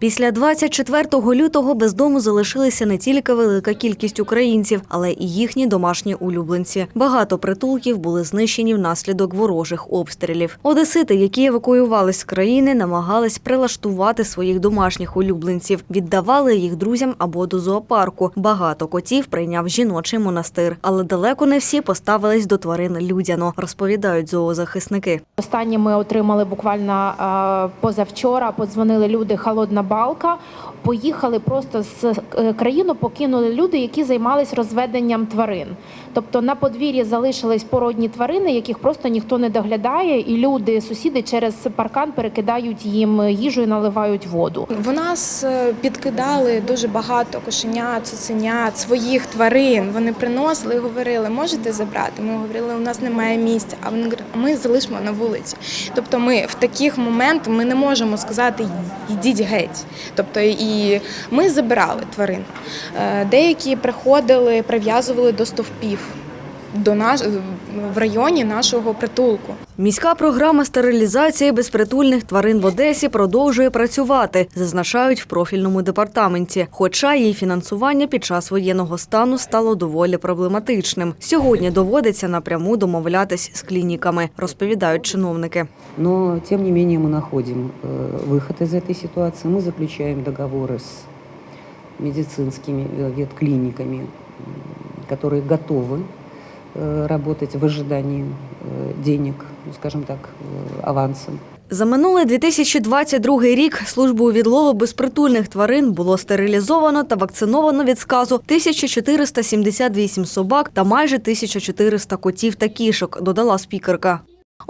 Після 24 лютого без дому залишилися не тільки велика кількість українців, але і їхні домашні улюбленці. Багато притулків були знищені внаслідок ворожих обстрілів. Одесити, які евакуювались з країни, намагались прилаштувати своїх домашніх улюбленців, віддавали їх друзям або до зоопарку. Багато котів прийняв жіночий монастир, але далеко не всі поставились до тварин людяно, розповідають зоозахисники. Останнє ми отримали буквально е, позавчора. Подзвонили люди Холодна балка. Поїхали просто з е, країну, покинули люди, які займались розведенням тварин. Тобто на подвір'ї залишились породні тварини, яких просто ніхто не доглядає, і люди, сусіди через паркан перекидають їм їжу і наливають воду. В нас е, підкидали дуже багато кошенят, цуценят, своїх тварин. Вони приносили і говорили, можете забрати. Ми говорили, у нас немає місця. А вони говорять, «А ми залишимо на вулиці. Тобто, ми в таких моментах ми не можемо сказати йдіть геть. Тобто, і ми забирали тварин. Е, Деякі приходили, прив'язували до стовпів До наш в районі нашого притулку. Міська програма стерилізації безпритульних тварин в Одесі продовжує працювати, зазначають в профільному департаменті. Хоча її фінансування під час воєнного стану стало доволі проблематичним. Сьогодні доводиться напряму домовлятись з клініками, розповідають чиновники. Но, тем не менее, мы находим э, выход из этой ситуации. Мы заключаем договоры с медицинскими э, ветклиниками, м, которые готовы э, работать в ожидании э, денег, ну, скажем так, э, авансом. За минулий 2022 рік службу відлову безпритульних тварин було стерилізовано та вакциновано від сказу 1478 собак та майже 1400 котів та кішок, додала спікерка.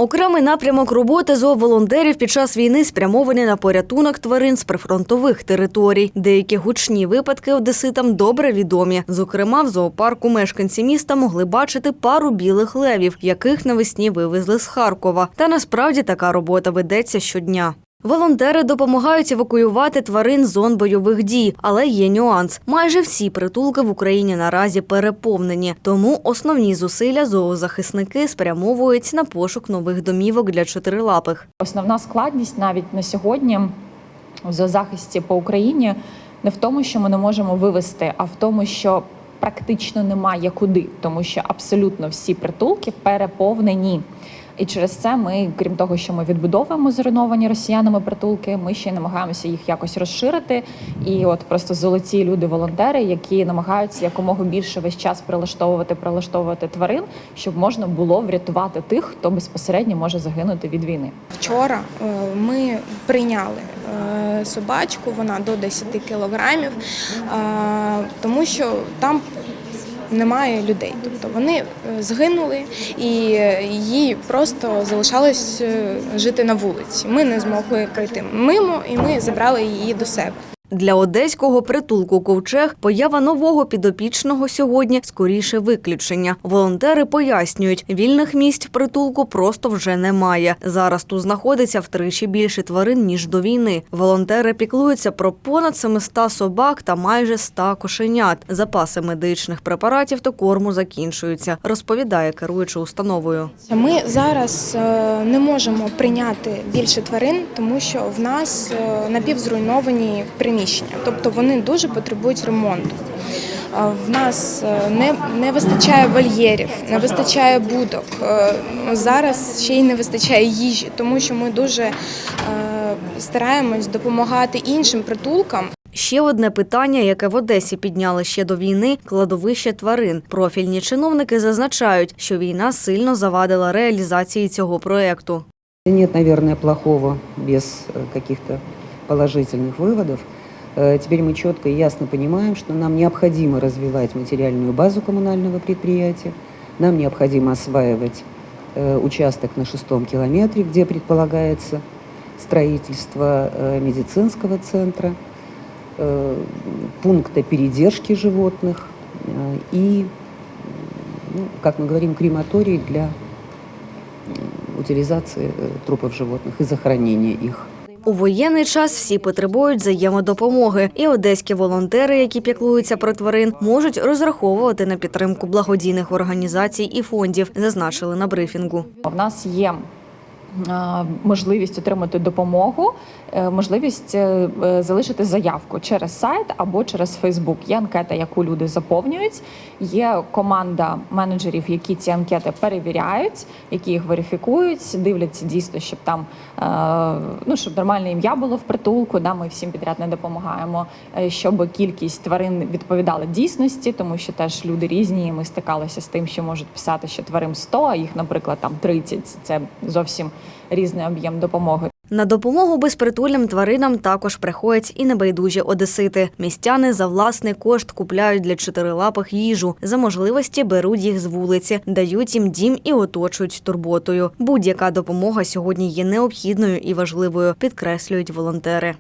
Окремий напрямок роботи зооволонтерів під час війни спрямовані на порятунок тварин з прифронтових територій. Деякі гучні випадки одеситам добре відомі. Зокрема, в зоопарку мешканці міста могли бачити пару білих левів, яких навесні вивезли з Харкова. Та насправді така робота ведеться щодня. Волонтери допомагають евакуювати тварин зон бойових дій, але є нюанс. Майже всі притулки в Україні наразі переповнені, тому основні зусилля зоозахисники спрямовують на пошук нових домівок для чотирилапих. Основна складність навіть на сьогодні в зоозахисті по Україні не в тому, що ми не можемо вивести, а в тому, що практично немає куди, тому що абсолютно всі притулки переповнені. І через це ми, крім того, що ми відбудовуємо зруйновані росіянами притулки, ми ще й намагаємося їх якось розширити. І от просто золоті люди-волонтери, які намагаються якомога більше весь час прилаштовувати, прилаштовувати тварин, щоб можна було врятувати тих, хто безпосередньо може загинути від війни. Вчора е, ми прийняли е, собачку, вона до 10 кілограмів, е, тому що там немає людей. Тобто вони е, згинули і їй просто залишалось е, жити на вулиці. Ми не змогли пройти мимо, і ми забрали її до себе. Для одеського притулку ковчег поява нового підопічного сьогодні скоріше виключення. Волонтери пояснюють, вільних місць в притулку просто вже немає. Зараз тут знаходиться втричі більше тварин ніж до війни. Волонтери піклуються про понад 700 собак та майже 100 кошенят. Запаси медичних препаратів та корму закінчуються, розповідає керуюча установою. Ми зараз е, не можемо прийняти більше тварин, тому що в нас е, напівзруйновані приміщення, тобто вони дуже потребують ремонту. Е, В нас е, не, не вистачає вольєрів, не вистачає будок. Е, Зараз ще й не вистачає їжі, тому що ми дуже е, стараємось допомагати іншим притулкам. Ще одне питання, яке в Одесі підняли ще до війни кладовище тварин. Профільні чиновники зазначають, що війна сильно завадила реалізації цього проекту. Нет, наверное, плохого без э, каких-то положительных выводов. Э, Теперь мы четко и ясно понимаем, что нам необходимо развивать материальную базу коммунального предприятия, нам необходимо осваивать э, участок на шестом километре, где предполагается строительство э, медицинского центра, пункта передержки животных и, ну, как мы говорим, крематорий для утилизации трупов животных и захоронения их. У воєнний час всі потребують взаємодопомоги, і одеські волонтери, які піклуються про тварин, можуть розраховувати на підтримку благодійних організацій і фондів, зазначили на брифінгу. В нас є можливість отримати допомогу е, можливість е, е, залишити заявку через сайт або через Фейсбук. Є анкета, яку люди заповнюють. Є команда менеджерів, які ці анкети перевіряють, які їх верифікують, дивляться дійсно, щоб там ну щоб нормальне ім'я було в притулку. Да, ми всім підряд не допомагаємо, щоб кількість тварин відповідала дійсності, тому що теж люди різні. і Ми стикалися з тим, що можуть писати, що тварин 100, а їх, наприклад, там 30. Це зовсім різний об'єм допомоги. На допомогу безпритульним тваринам також приходять і небайдужі одесити. Містяни за власний кошт купляють для чотирилапих їжу. За можливості беруть їх з вулиці, дають їм дім і оточують турботою. Будь-яка допомога сьогодні є необхідною і важливою, підкреслюють волонтери.